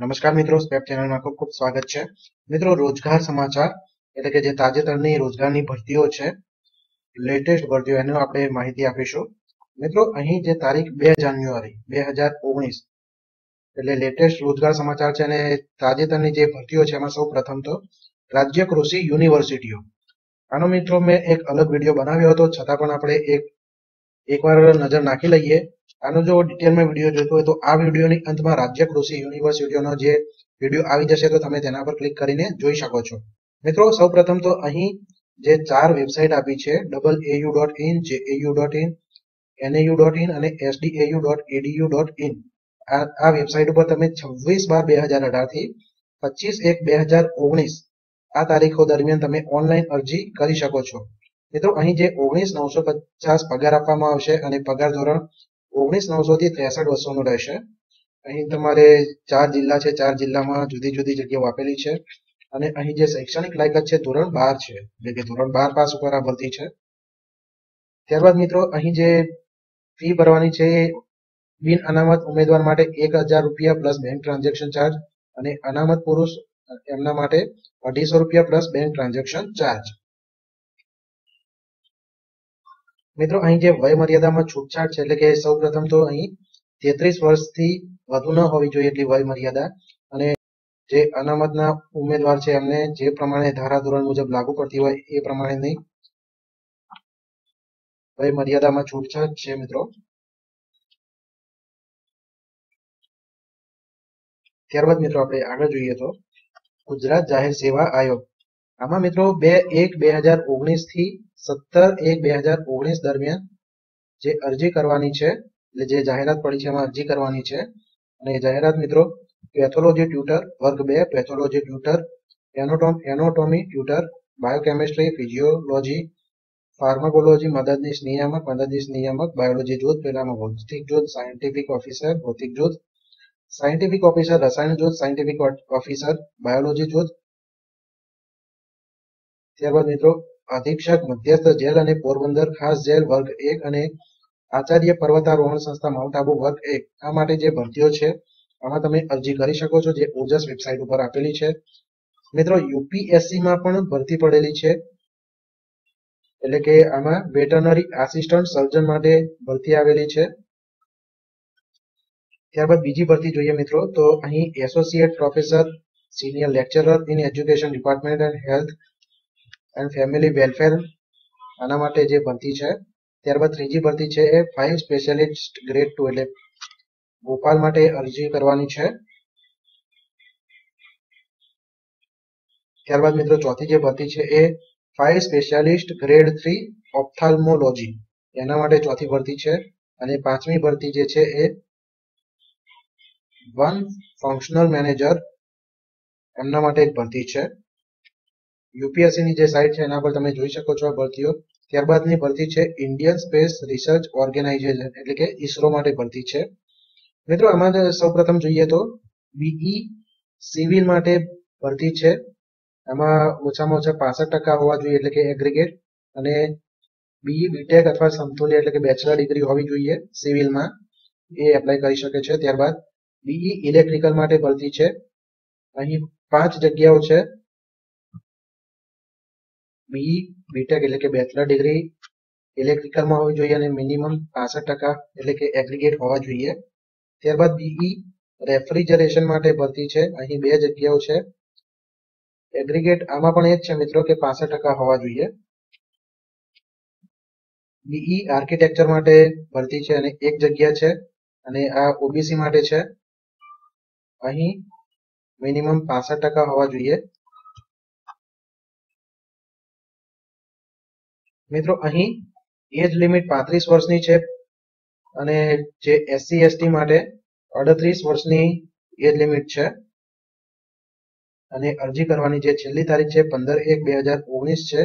નમસ્કાર મિત્રો, સ્ટેપ ચેનલમાં ખૂબ ખૂબ સ્વાગત છે. મિત્રો, રોજગાર સમાચાર એટલે કે જે તાજેતરની રોજગારની ભરતીઓ છે લેટેસ્ટ ભરતીઓ, એનો આપણે માહિતી આપીશું. મિત્રો, અહીં જે તારીખ બે જાન્યુઆરી, બે હજાર ઓગણીસ, એટલે લેટેસ્ટ રોજગાર સમાચાર છે અને તાજેતરની જે ભરતીઓ છે, એમાં સૌ પ્રથમ તો રાજ્ય કૃષિ યુનિવર્સિટીઓ. આનો મિત્રો, મેં એક અલગ વીડિયો બનાવ્યો હતો, છતાં પણ આપણે એક, એકવાર નજર નાખી લઈએ. આનો જો ડિટેલમાં વીડિયો જોતો હોય તો આ વિડીયોની અંતમાં રાજ્ય કૃષિ યુનિવર્સિટીઓનો જે વીડિયો આવી જશે તો તમે તેના પર ક્લિક કરીને જોઈ શકો છો. મિત્રો, સૌપ્રથમ તો અહીં જે ચાર વેબસાઇટ આપી છે double AU dot in J AU dot in NAU dot in અને SDAU dot ADU dot in આ વેબસાઇટ ઉપર તમે છવ્વીસ બાર બે હજાર અઢારથી પચીસ એક બે હજાર ઓગણીસ આ તારીખો દરમિયાન તમે ઓનલાઈન અરજી કરી શકો છો. મિત્રો, અહીં જે ઓગણીસ નવસો પચાસ પગાર આપવામાં આવશે અને પગાર ધોરણ ઓગણીસ, નવસો થી ત્રેસઠ વર્ષોનું રહેશે. અહીં તમારે ચાર જિલ્લા છે, ચાર જિલ્લામાં જુદી જુદી જગ્યાઓ આપેલી છે. અને અહીં જે શૈક્ષણિક લાયકાત છે, ધોરણ બાર છે. એટલે કે ધોરણ બાર પાસ ઉપર આ ભરતી છે. ત્યારબાદ મિત્રો, અહીં જે ફી ભરવાની છે એ બિન અનામત ઉમેદવાર માટે એક હજાર રૂપિયા પ્લસ બેંક ટ્રાન્ઝેક્શન ચાર્જ અને અનામત પુરુષ એમના માટે અઢીસો રૂપિયા પ્લસ બેંક ટ્રાન્ઝેક્શન ચાર્જ. મિત્રો, અહીં જે વય મર્યાદામાં છૂટછાટ છે, એટલે કે સૌ પ્રથમ તો અહીં તેત્રીસ વર્ષથી વધુ ન હોવી જોઈએ એટલી વય મર્યાદા અને જે અનામતના ઉમેદવાર છે, એમને જે પ્રમાણે ધારાધોરણ મુજબ લાગુ પડતી હોય, એ પ્રમાણેની વય મર્યાદામાં છૂટછાટ છે, મિત્રો. ત્યારબાદ મિત્રો, આપણે આગળ જોઈએ તો ગુજરાત જાહેર સેવા આયોગ. આમાં મિત્રો, બે એક બે હજાર ઓગણીસથી સત્તર એક બે હજાર ઓગણીસ દરમિયાન જે અરજી કરવાની છે, એટલે જે જાહેરાત પડી છે એમાં અરજી કરવાની છે. અને જાહેરાત મિત્રો પેથોલોજી ટ્યુટર, વર્ગ બે, pathology tutor, એનોટોમ, anatomy tutor, biochemistry, physiology, pharmacology, મદદનીશ નિયામક મદદનીશ નિયામક, બાયોલોજી જૂથ પહેલામાં ભૌતિક જૂથ, સાયન્ટિફિક ઓફિસર, ભૌતિક જૂથ, સાયન્ટિફિક ઓફિસર, રસાયણ જૂથ, સાયન્ટિફિક ઓફિસર, બાયોલોજી જૂથ. ત્યારબાદ મિત્રો અધિક્ષક મધ્યસ્થ જેલ અને પોરબંદર ખાસ જેલ વર્ગ એક અને આચાર્ય પર્વતારોહણ સંસ્થા માઉન્ટ આબુ વર્ગ એક. આ માટે જે ભરતીઓ છે, આમાં તમે અરજી કરી શકો છો જે ઓજસ વેબસાઇટ ઉપર આપેલી છે. મિત્રો યુપીએસસી માં પણ ભરતી પડેલી છે. એટલે કે આમાં વેટરનરી આસિસ્ટન્ટ સર્જન માટે ભરતી આવેલી છે. ત્યારબાદ બીજી ભરતી જોઈએ મિત્રો, તો અહીં associate professor, senior lecturer in education department and health and family welfare આના માટે જે ભરતી છે, ત્યારબાદ ત્રીજી ભરતી છે એ ફાઇવ સ્પેશિયાલિસ્ટ ગ્રેડ ટુ એટલે ભોપાલ માટે અરજી કરવાની છે. ત્યારબાદ મિત્રો ચોથી જે ભરતી છે એ five specialist grade three ophthalmology એના માટે ચોથી ભરતી છે અને પાંચમી ભરતી જે છે એ વન ફંક્શનલ મેનેજર એમના માટે એક ભરતી છે. યુપીએસસી ની જે સાઇટ છે, એના પર તમે જોઈ શકો છો ભરતીઓ. ત્યારબાદની ભરતી છે ઇન્ડિયન સ્પેસ રિસર્ચ ઓર્ગેનાઇઝેશન એટલે કે ઈસરો માટે ભરતી છે. મિત્રો, આમાં સૌપ્રથમ જોઈએ તો બીઈ સિવિલ માટે ભરતી છે. એમાં ઓછામાં ઓછા પાસઠ ટકા હોવા જોઈએ, એટલે કે એગ્રીગેટ અને બીઈ બીટેક અથવા સમતુલ્ય, એટલે કે બેચલર ડિગ્રી હોવી જોઈએ સિવિલમાં. એ એપ્લાય કરી શકે છે. ત્યારબાદ બીઈ ઇલેક્ટ્રિકલ માટે ભરતી છે. અહીં પાંચ જગ્યાઓ છે. બી બીટેક એટલે કે બેચલર ડિગ્રી ઇલેક્ટ્રિકલમાં હોવી જોઈએ અને મિનિમમ પાસઠ ટકા એટલે કે એગ્રીગેટ હોવા જોઈએ. ત્યારબાદ બીઈ રેફ્રિજરેશન માટે ભરતી છે. અહીં બે જગ્યાઓ છે. એગ્રીગેટ આમાં પણ એ જ છે મિત્રો કે પાસઠ ટકા હોવા જોઈએ. બીઈ આર્કિટેક્ચર માટે ભરતી છે અને એક જગ્યા છે અને આ ઓબીસી માટે છે. અહીં મિનિમમ પાસઠ ટકા હોવા જોઈએ. મિત્રો, અહીં એજ લિમિટ પાંત્રીસ વર્ષની છે અને જે એસસી, એસટી માટે અડત્રીસ વર્ષની એજ લિમિટ છે. અને અરજી કરવાની જે છેલ્લી તારીખ છે, પંદર એક બે હજાર ઓગણીસ છે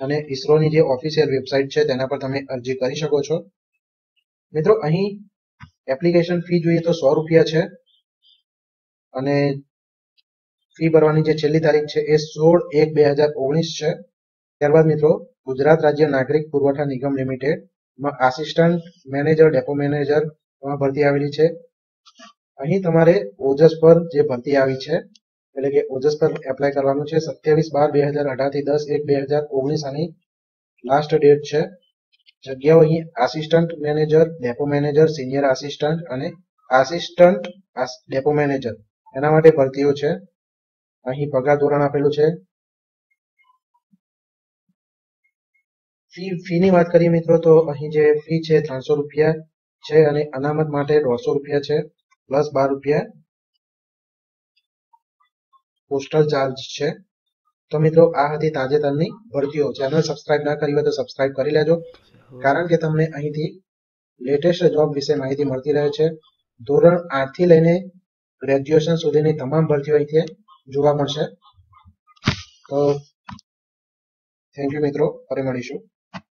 અને ઈસરોની જે ઓફિશિયલ વેબસાઇટ છે, તેના પર તમે અરજી કરી શકો છો. મિત્રો, અહીં એપ્લિકેશન ફી જોઈએ તો સો રૂપિયા છે અને ફી ભરવાની જે છેલ્લી તારીખ છે, એ સોળ એક બે હજાર ઓગણીસ છે. ત્યારબાદ મિત્રો ગુજરાત રાજ્ય નાગરિક પુરવઠા નિગમ લિમિટેડમાં આસિસ્ટન્ટ મેનેજર ડેપો મેનેજર ભરતી આવેલી છે. અહીં તમારે ઓજસ પર જે ભરતી આવી છે, એટલે કે ઓજસ પર એપ્લાય કરવાનું છે, સત્યાવીસ બાર બે હજાર અઢારથી દસ એક બે હજાર ઓગણીસ આની લાસ્ટ ડેટ છે. જગ્યાઓ અહીં assistant manager depot manager senior assistant અને આસિસ્ટન્ટ ડેપો મેનેજર એના માટે ભરતીઓ છે. અહીં પગાર ધોરણ આપેલું છે. ફી ફીની વાત કરીએ મિત્રો, તો અહીં જે ફી છે ત્રણસો રૂપિયા છે અને અનામત માટે દોઢસો રૂપિયા છે, પ્લસ બાર રૂપિયા પોસ્ટલ ચાર્જ છે. તો મિત્રો, આ હતી તાજેતરની ભરતીઓ. ચેનલ સબસ્ક્રાઇબ ના કરી હોય તો સબસ્ક્રાઇબ કરી લેજો. કારણ કે તમને અહીંથી લેટેસ્ટ જોબ વિશે માહિતી મળતી રહે છે. ધોરણ આઠથી લઈને ગ્રેજ્યુએશન સુધીની તમામ ભરતીઓ અહીંથી જોવા મળશે. તો થેન્ક યુ મિત્રો. ફરી મળીશું.